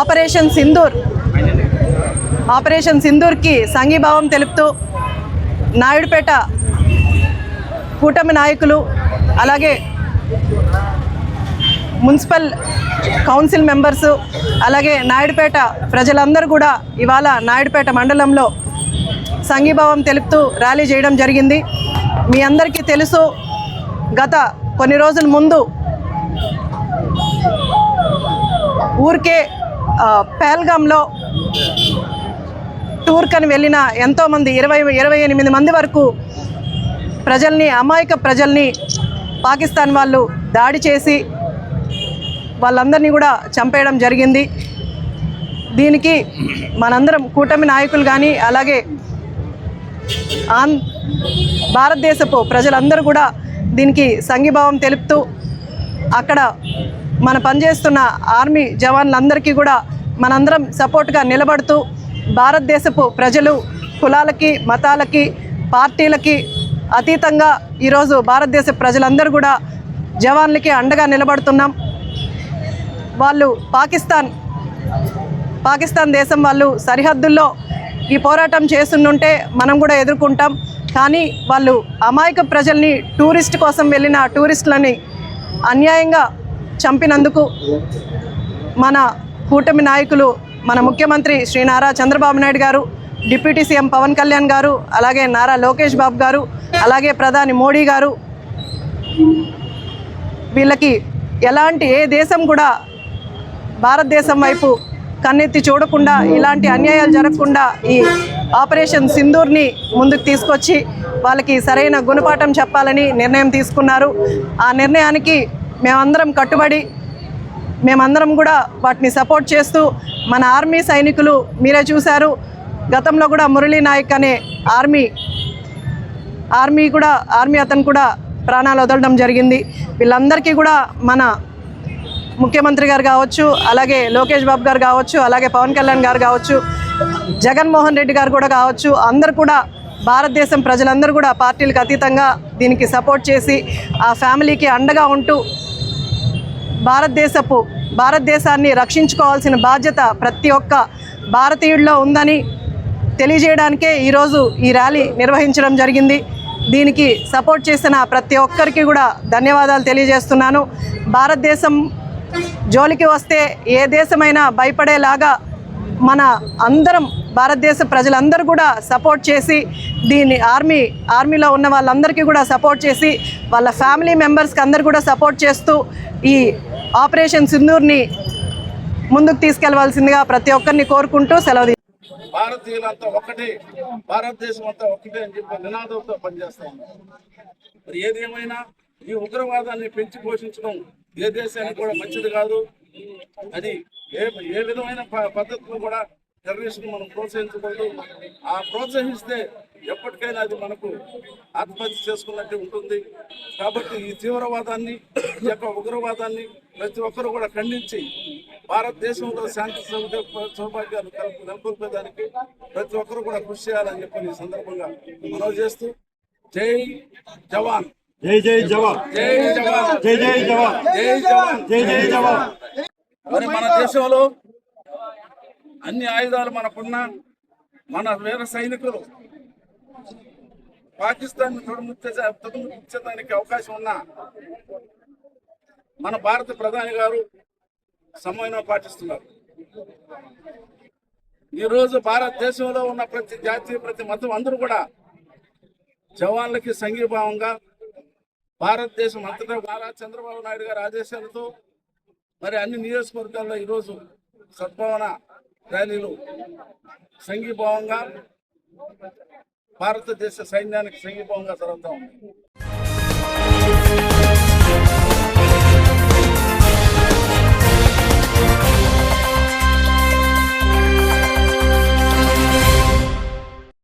Operation Sindoor. Operation సింధూర్కి సంఘీభావం తెలుపుతూ నాయుడుపేట కూటమి నాయకులు అలాగే మున్సిపల్ కౌన్సిల్ మెంబర్స్ అలాగే నాయుడుపేట ప్రజలందరూ కూడా ఇవాళ నాయుడుపేట మండలంలో సంఘీభావం తెలుపుతూ ర్యాలీ చేయడం జరిగింది. మీ అందరికీ తెలుసు గత కొన్ని రోజుల ముందు ఊరికే పహల్గామ్లో టూర్కని వెళ్ళిన ఎంతోమంది ఇరవై ఇరవై ఎనిమిది మంది వరకు ప్రజల్ని అమాయక ప్రజల్ని పాకిస్తాన్ వాళ్ళు దాడి చేసి వాళ్ళందరినీ కూడా చంపేయడం జరిగింది. దీనికి మనందరం కూటమి నాయకులు కానీ అలాగే ఆన్ భారతదేశపు ప్రజలందరూ కూడా దీనికి సంఘీభావం తెలుపుతూ అక్కడ మన పనిచేస్తున్న ఆర్మీ జవాన్లందరికీ కూడా మనందరం సపోర్ట్గా నిలబడుతూ భారతదేశపు ప్రజలు కులాలకి మతాలకి పార్టీలకి అతీతంగా ఈరోజు భారతదేశ ప్రజలందరూ కూడా జవాన్లకి అండగా నిలబడుతున్నాం. వాళ్ళు పాకిస్తాన్ పాకిస్తాన్ దేశం వాళ్ళు సరిహద్దుల్లో ఈ పోరాటం చేస్తుంటే మనం కూడా ఎదుర్కొంటాం. కానీ వాళ్ళు అమాయక ప్రజల్ని టూరిస్ట్ కోసం వెళ్ళిన టూరిస్టులని అన్యాయంగా చంపినందుకు మన కూటమి నాయకులు మన ముఖ్యమంత్రి శ్రీ నారా చంద్రబాబు నాయుడు గారు డిప్యూటీ సీఎం పవన్ కళ్యాణ్ గారు అలాగే నారా లోకేష్ బాబు గారు అలాగే ప్రధాని మోడీ గారు వీళ్ళకి ఎలాంటి ఏ దేశం కూడా భారతదేశం వైపు కన్నెత్తి చూడకుండా ఇలాంటి అన్యాయాలు జరగకుండా ఈ ఆపరేషన్ సింధూర్ని ముందుకు తీసుకొచ్చి వాళ్ళకి సరైన గుణపాఠం చెప్పాలని నిర్ణయం తీసుకున్నారు. ఆ నిర్ణయానికి మేమందరం కట్టుబడి మేమందరం కూడా వాటిని సపోర్ట్ చేస్తూ మన ఆర్మీ సైనికులు మీరే చూశారు గతంలో కూడా మురళీ నాయక్ అనే ఆర్మీ ఆర్మీ కూడా ఆర్మీ అతను కూడా ప్రాణాలు వదలడం జరిగింది. వీళ్ళందరికీ కూడా మన ముఖ్యమంత్రి గారు కావచ్చు అలాగే లోకేష్ బాబు గారు కావచ్చు అలాగే పవన్ కళ్యాణ్ గారు కావచ్చు జగన్మోహన్ రెడ్డి గారు కూడా కావచ్చు అందరు కూడా భారతదేశం ప్రజలందరూ కూడా పార్టీలకు అతీతంగా దీనికి సపోర్ట్ చేసి ఆ ఫ్యామిలీకి అండగా ఉంటూ భారతదేశపు భారతదేశాన్ని రక్షించుకోవాల్సిన బాధ్యత ప్రతి ఒక్క భారతీయుడిలో ఉందని తెలియజేయడానికే ఈరోజు ఈ ర్యాలీ నిర్వహించడం జరిగింది. దీనికి సపోర్ట్ చేసిన ప్రతి ఒక్కరికి కూడా ధన్యవాదాలు తెలియజేస్తున్నాను. భారతదేశం జోలికి వస్తే ఏ దేశమైనా భయపడేలాగా మన అందరం భారతదేశ ప్రజలందరూ కూడా సపోర్ట్ చేసి దీన్ని ఆర్మీ ఆర్మీలో ఉన్న వాళ్ళందరికీ కూడా సపోర్ట్ చేసి వాళ్ళ ఫ్యామిలీ మెంబర్స్కి అందరు కూడా సపోర్ట్ చేస్తూ ఈ ఆపరేషన్ సింధూర్ని ముందుకు తీసుకెళ్ళవలసిందిగా ప్రతి ఒక్కరిని కోరుకుంటూ సెలవు భారతీయులంతా ఒకటే భారతదేశం అంతా ఒకటే అని చెప్పి నినాదంతో పనిచేస్తా ఉన్నాం మరి ఏది ఏమైనా ఈ ఉగ్రవాదాన్ని పెంచి పోషించడం ఏ దేశానికి కూడా మంచిది కాదు. అది ఏ ఏ విధమైన ప- కూడా టెర్రరిస్ట్ మనం ప్రోత్సహించకూడదు. ఆ ప్రోత్సహిస్తే ఎప్పటికైనా అది మనకు ఆత్మహత్య చేసుకున్నట్టు ఉంటుంది. కాబట్టి ఈ తీవ్రవాదాన్ని ఈ యొక్క ఉగ్రవాదాన్ని ప్రతి ఒక్కరు కూడా ఖండించి భారతదేశంలో శాంతి సౌభ- సౌభాగ్యాలు కల్ప నెలకొల్పేదానికి ప్రతి ఒక్కరు కూడా కృషి చేయాలని చెప్పి ఈ సందర్భంగా మనవి చేస్తూ జై జవాన్. జై జై జవాన్. జై జవాన్. జై జై జవాన్. జై జవాన్. జై జై జవాన్. మరి మన దేశంలో అన్ని ఆయుధాలు మనకున్న మన వీర సైనికులు పాకిస్తాన్ తుడుముచ్చ తుడుముచ్చడానికి అవకాశం ఉన్న మన భారత ప్రధాని గారు సమన్వయం పాటిస్తున్నారు. ఈరోజు భారతదేశంలో ఉన్న ప్రతి జాతి ప్రతి మతం అందరూ కూడా జవాన్లకి సంఘీభావంగా భారతదేశం అంతటా నారా చంద్రబాబు నాయుడు గారి ఆదేశాలతో మరి అన్ని నియోజకవర్గాల్లో ఈరోజు సద్భావన ర్యాలీలు సంఘీభావంగా భారతదేశ సైన్యానికి సంఘీభావంగా జరుగుతూ ఉంది.